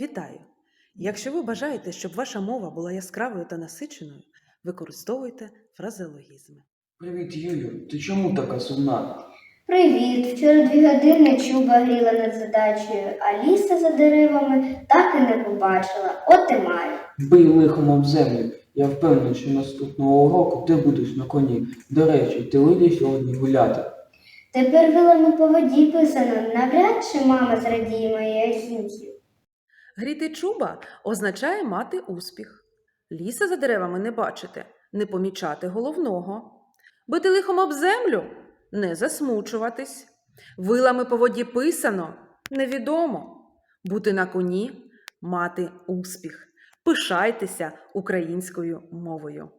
Вітаю! Якщо ви бажаєте, щоб ваша мова була яскравою та насиченою, використовуйте фразеологізми. Привіт, Юлю. Ти чому така сумна? Привіт! Вчора дві години чуба гріла над задачею, а ліса за деревами так і не побачила. От і маю. Бий лихом об землю. Я впевнений, що наступного року ти будеш на коні. До речі, ти вийдеш сьогодні гуляти. Тепер вилами по воді писано, навряд чи мама зрадіє моєї оцінці. Гріти чуба означає мати успіх. Ліса за деревами не бачити, не помічати головного. Бити лихом об землю не засмучуватись. Вилами по воді писано невідомо. Бути на коні мати успіх. Пишайтеся українською мовою.